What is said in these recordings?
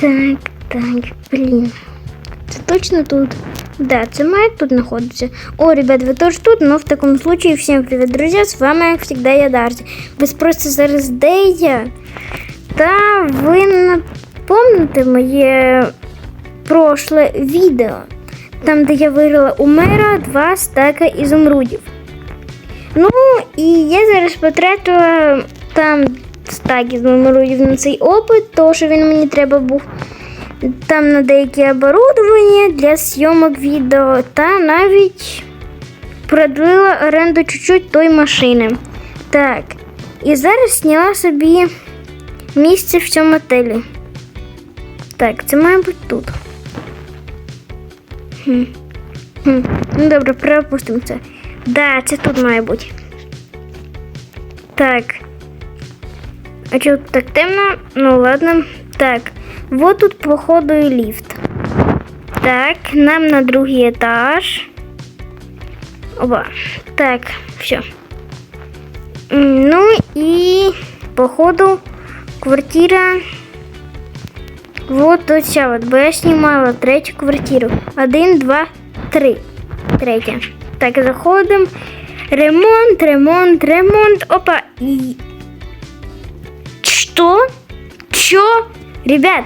Так, так, блін. Це точно тут? Да, це має тут знаходитися. О, ребят, ви теж тут, но в такому случае всем привет, друзья, с вами, как всегда, я Дарсі. Ви спросите зараз, де я? Та ви напомните моє прошле відео, там, де я виграла у мера два стака ізумрудів. Ну, і я зараз потратила там стак ізумрудів на цей опит, тому що він мені треба був там на деякі оборудовання для зйомок відео та навіть продлила оренду чуть-чуть той машини. Так, і зараз зняла собі місце в цьому отелі. Так, це має бути тут. Хм. Хм. Ну добре, пропустимо це. Да, це тут має бути. Так. А тут так темно? Ну ладно. Так. Вот тут, походу, и лифт. Так, нам на другий этаж. Оба. Так, все. Ну и, походу, квартира. Вот вся вот, бо я снимала третю квартиру. Один, два, три. Третя. Так, заходимо. Ремонт, ремонт, ремонт. Опа. И... Чо? Ребят,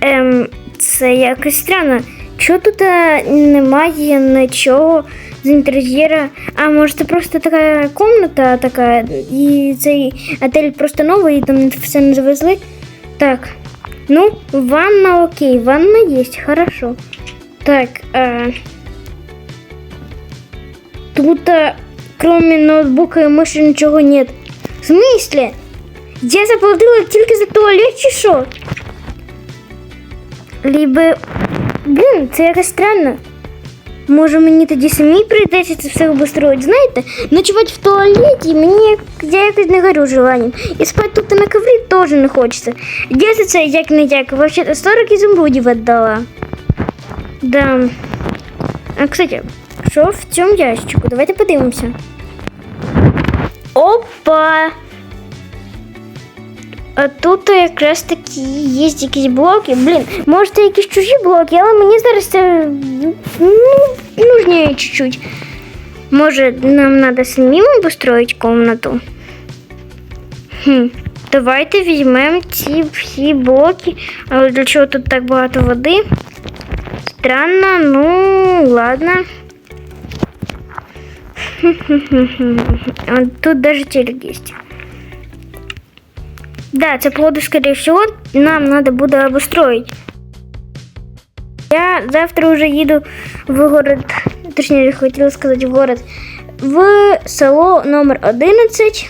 ем, це якось странно. Чого тут е, немає нічого з інтер'єра? А може це просто така комната така, і цей отель просто новий, і там все не завезли. Так. Ну, ванна окей, ванна есть, хорошо. Так, а... тут а, кроме ноутбука и мыши ничего нет. В смысле? Я заплатила тільки за туалет чи що? Либо. Блін, це якось странно. Може мені тоді самі прийдеться це все обустроїти, знаєте? Ночувати в туалеті мені я якось не горю желанням. І спати тут на коврі теж не хочеться. Я за це як не як, вообще 40 ізумрудів віддала. Да. А, кстати, що в цьому ящику? Давайте подивимося. Опа! А тут якраз такі є якісь блоки. Блін, може це якісь чужі блоки, але мені зараз це ну, нужніше чуть-чуть. Може, нам треба самим обустроїти комнату? Хм. Давайте візьмемо ці всі блоки. Але для чого тут так багато води? Странно, ну ладно. А тут даже телек есть. Да, це плоды, скорее всего, нам надо буде обустроить. Я завтра уже їду в город, точнее, хотела сказать в город, в село номер 11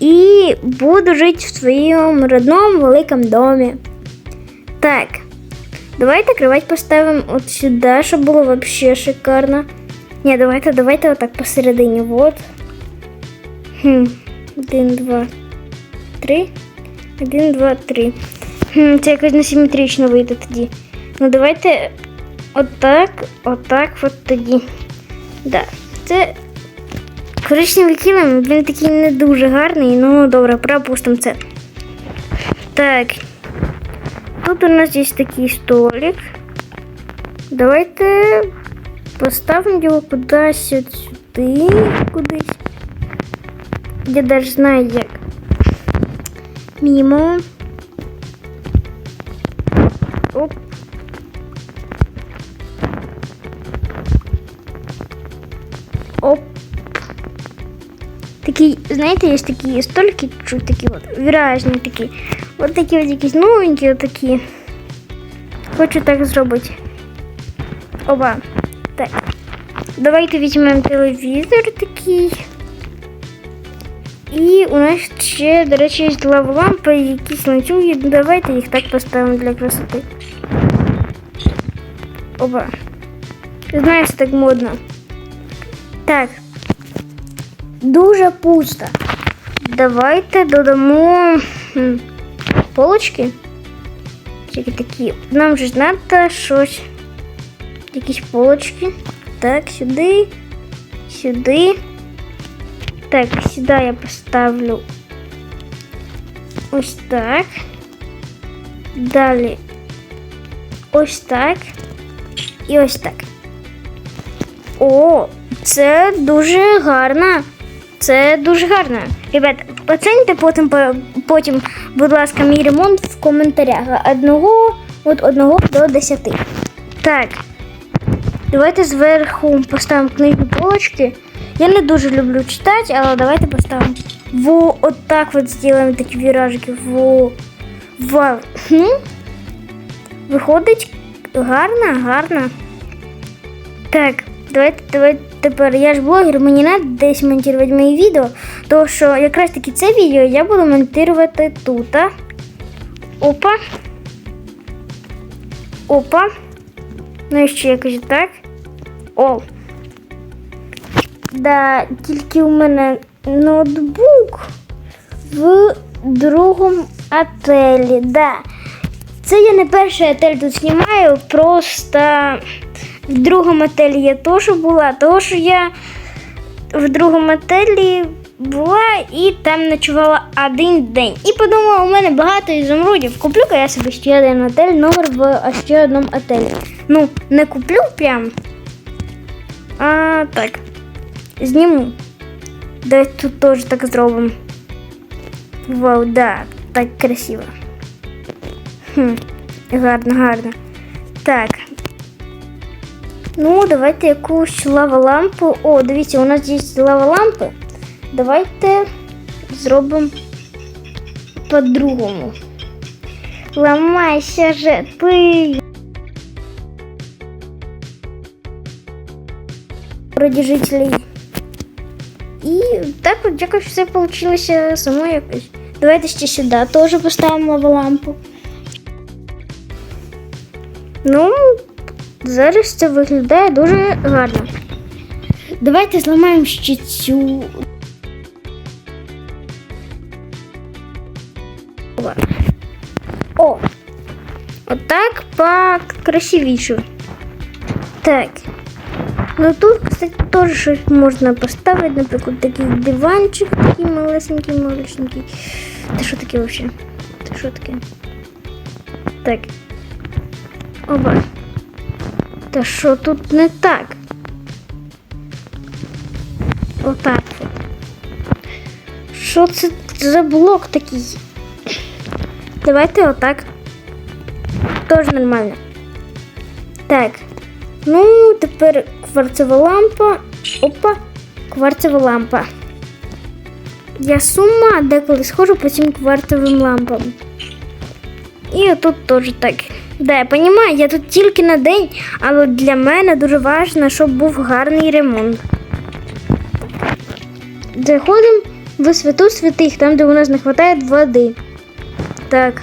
и буду жить в своем родном великом доме. Так, давайте кровать поставим от сюда, чтобы было вообще шикарно. Не, давайте, давайте вот так посередине, вот. Хм, один, два, три. Один, два, три. Хм, це якось несиметрично вийде тоді. Ну давайте отак, отак, от тоді. Да. Це коричневий килим, він такий не дуже гарний, ну добре, пропустимо це. Так. Тут у нас є такий столик. Давайте поставимо його кудись сюди, кудись. Я навіть знаю як. Мимо. Оп. Оп. Такі, знаєте, є такі столики, чуть такі от, виражні такі. От такі от якісь новенькі, от такі. Хочу так зробити. Оба. Так. Давайте візьмемо телевізор такий. І у нас ще, до речі, є лавлампи, якісь ланцюги. Ну, Давайте їх так поставимо для красоти. Оба. Знаєш, так модно. Так. Дуже пусто. Давайте додамо м, полочки. Тільки такі. Нам же ж треба щось. Якісь полочки. Так, сюди, сюди. Так, сюда я поставлю ось так. Далі. Ось так. І ось так. О, це дуже гарно. Це дуже гарно. Ребят, оціньте потім, потім, будь ласка, мій ремонт в коментарях. Одного, от одного до 10. Так. Давайте зверху поставимо книжні полочки. Я не дуже люблю читати, але давайте поставимо. Во, от так вот сделаем такі віражики. Во. Вау. Хм? Виходить гарно, гарно. Так, давайте, давайте тепер. Я ж блогер, мені треба десь монтувати мої відео. Тому що якраз таки це відео я буду монтувати тут. Опа. Опа. Ну і ще якось так. О. Да, тільки у мене ноутбук в другому отелі. Да. Це я не перший отель тут знімаю, просто в другому отелі я теж була, тому що я в другому отелі була і там ночувала один день. І подумала, у мене багато ізумрудів. Куплю-ка я собі ще один отель, номер в ще одному отелі. Ну, не куплю прям. А так. Зніму. Давайте тут теж так зробимо. Вау, да, так красиво. Хм, гарно, гарно. Так. Ну, давайте якусь лава-лампу. О, дивіться, у нас є лава-лампи. Давайте зробимо по-другому. Ламайся же ти. Вроді жителей. І так от якось все вийшло само якось. Давайте ще сюди теж поставимо лавалампу. Ну, зараз це виглядає дуже гарно. Давайте зламаємо ще цю. О! Отак покрасивіше. Так. Ну тут, кстати, теж щось можна поставити, наприклад, такий диванчик, такий малесенький, малесенький. Це що таке взагалі? Це що таке? Так. Оба. Та що тут не так? Отак. от. Що це за блок такий? Давайте отак. Тоже нормально. Так. Ну, тепер кварцева лампа. Опа, кварцева лампа. Я з деколи схожу по цим кварцевим лампам. І отут теж так. Да, я розумію, я тут тільки на день, але для мене дуже важливо, щоб був гарний ремонт. Заходимо в святу святих, там, де у нас не вистачає води. Так.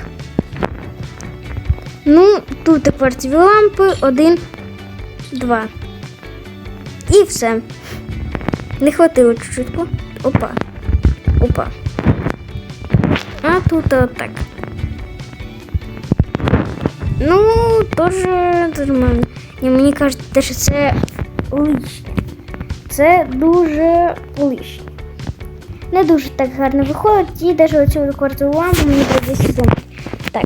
Ну, тут кварцеві лампи, один, два. І все. Не хватило чуть-чуть. Опа. Опа. А тут отак. Ну, тоже нормально. Ні, мені кажеться, що це лишнє. Це дуже лишнє. Не дуже так гарно виходить, і навіть оцю квартиру лампу мені прийдеться думати. Так.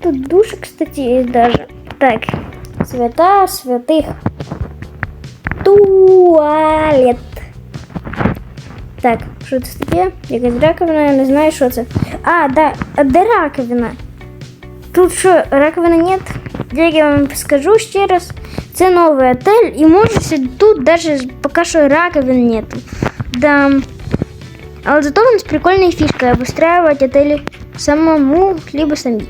Тут душ, кстати, даже. Так, свята святых. Туалет. Так, що це таке? Якась раковина, я не знаю, що це. А, да, де раковина? Тут що, раковини нет? Як я вам скажу ще раз, це новий отель, і може тут даже поки що раковин нету. Да. Але зато у нас прикольная фишка обустраивать отели самому, либо самі.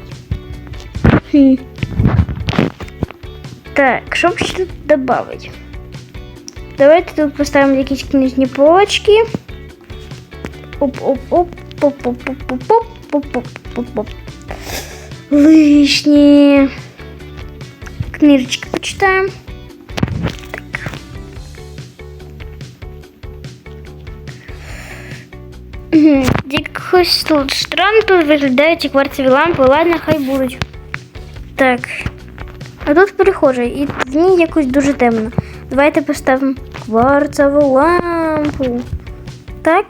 Хм. Так, що б ще тут добавить? Давайте тут поставимо якісь книжні полочки. Оп-оп-оп, поп-поп-поп-поп-поп-поп-поп. Лишні. Книжечки почитаємо. Так. Мгм. Якось тут странно тут виглядають ці кварцеві лампи. Ладно, хай будуть. Так. А тут перехожий, і в ній якось дуже темно. Давайте поставимо кварцеву лампу. Так,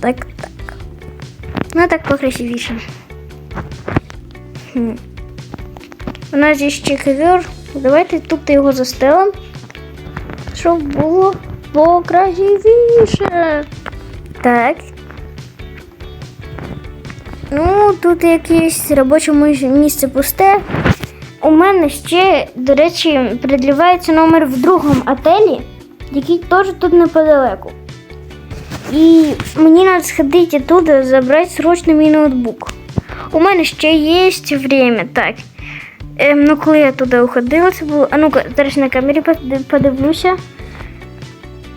так, так. Ну так покрасивіше. У нас є ще ковер. Давайте тут його застелимо, щоб було покрасивіше. Так. Ну, тут якесь робоче місце пусте. У мене ще, до речі, придлівається номер в другому отелі, який теж тут неподалеку. І мені треба сходити туди, забрати срочно мій ноутбук. У мене ще є время, так. Ем, ну, коли я туди уходила, це було. А ну-ка, зараз на камері подивлюся.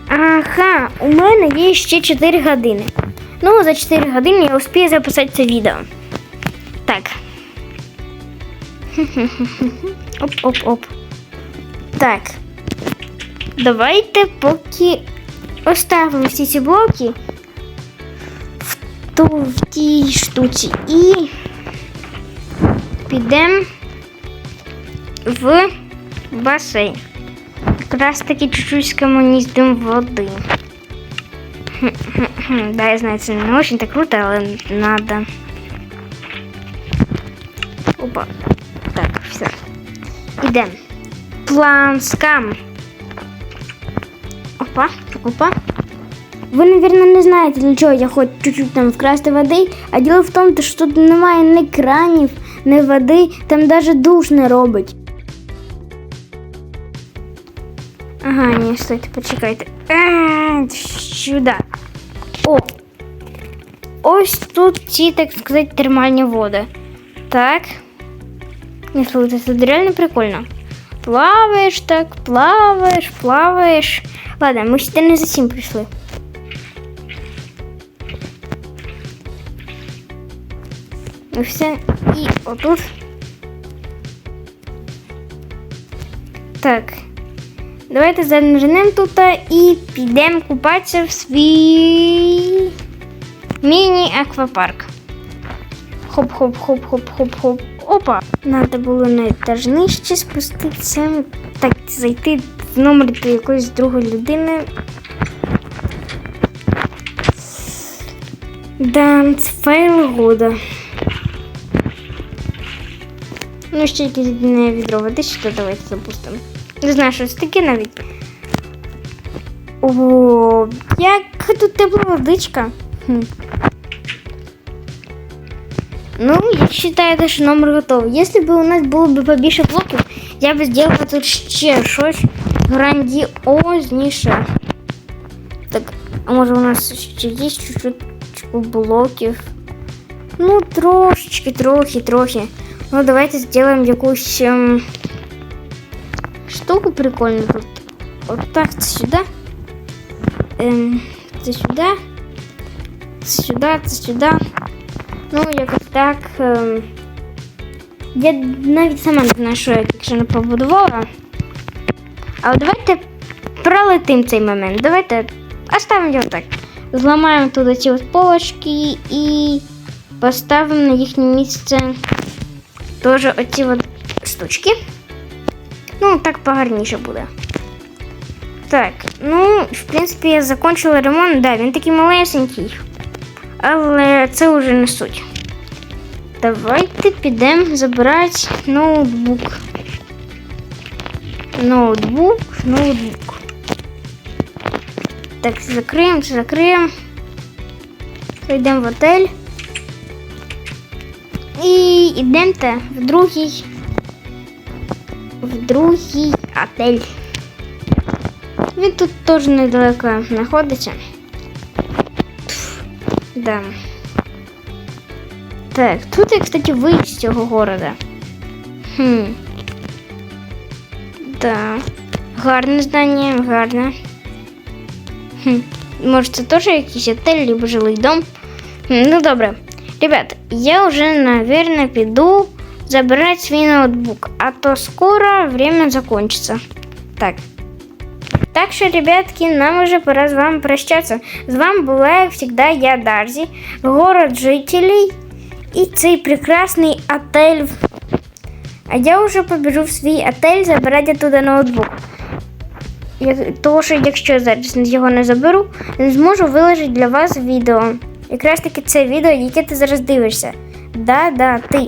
Ага, у мене є ще 4 години. Ну, за 4 години я успію записати це відео. Так. Оп-оп-оп. Так. Давайте поки оставимо всі ці блоки в, ту, в тій штуці і підемо в басейн. Якраз таки чуть-чуть скомуніздимо води. Да, я знаю, це не очень так круто, але надо. Опа. Так, все. Ідемо. План скам. Опа, опа. Ви, наверное, не знаєте, для чого я хочу чуть-чуть там вкрасти води, а діло в тому, що тут немає ні кранів, ні води, там навіть душ не робить. Ага, ні, стойте, почекайте. А, сюди. О! Ось тут ці, так сказати, термальні води. Так. Не слухайте, це реально прикольно. Плаваєш так, плаваєш, плаваєш. Ладно, ми сюди не за цим прийшли. І все. І отут. Так. Давайте занирнемо тут і підемо купатися в свій міні-аквапарк. Хоп-хоп-хоп-хоп-хоп-хоп. Опа! Надо було на етаж нижче спуститися. Так, зайти в номер до якоїсь другої людини. Да, файл года. Ну, ще якесь єдине відро води, що давайте запустимо. Не знаю, що це таке навіть. О, як тут тепла водичка. Хм. Ну, я считаю, що номер готовий. Якщо б у нас було б побільше блоків, я б зробила тут ще щось грандіозніше. Так, а може у нас ще є чуть-чуть блоків? Ну, трошечки, трохи, трохи. Ну, давайте сделаем якусь ем, штуку прикольную тут. Вот так, це сюди. Ем, це сюди. Ну, якось так. Ем, я навіть сама не знаю, що я якщо не побудувала. Але давайте пролетим цей момент. Давайте оставимо його так. Зламаємо туди ці от полочки і поставимо на їхнє місце теж оці от штучки. Ну, так погарніше буде. Так, ну, в принципі, я закончила ремонт. Да, він такий малесенький. Але це вже не суть. Давайте підемо забирати ноутбук. Ноутбук, ноутбук. Так, закриємо, закриємо. Зайдемо в отель. І йдемте в другий. В другий отель. Він тут теж недалеко знаходиться. Да. Так, тут я, кстати, вийти з цього города. Хм. Да. Гарне здання, гарне. Хм. Може, це теж якийсь отель, либо жилий дом. Хм, Ну, добре. Ребят, я уже, наверное, піду забирать свій ноутбук, а то скоро время закончится. Так. Так що, ребятки, нам уже пора з вами прощатися. З вами була, як завжди, я Дарзі, город жителей і цей прекрасний отель. А я вже побіжу в свій отель забирати туди ноутбук. Тому що якщо зараз його не заберу, не зможу виложити для вас відео. якраз таки це відео, яке ти зараз дивишся. Да, да, ти.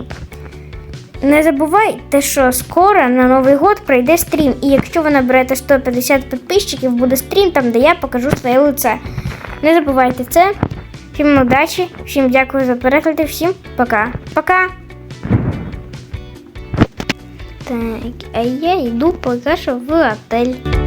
Не забувай те, що скоро на Новий год прийде стрім. І якщо ви наберете 150 підписчиків, буде стрім там, де я покажу своє лице. Не забувайте це. Всім удачі, всім дякую за перегляд і всім пока. Пока! Так, а я йду поки що в отель.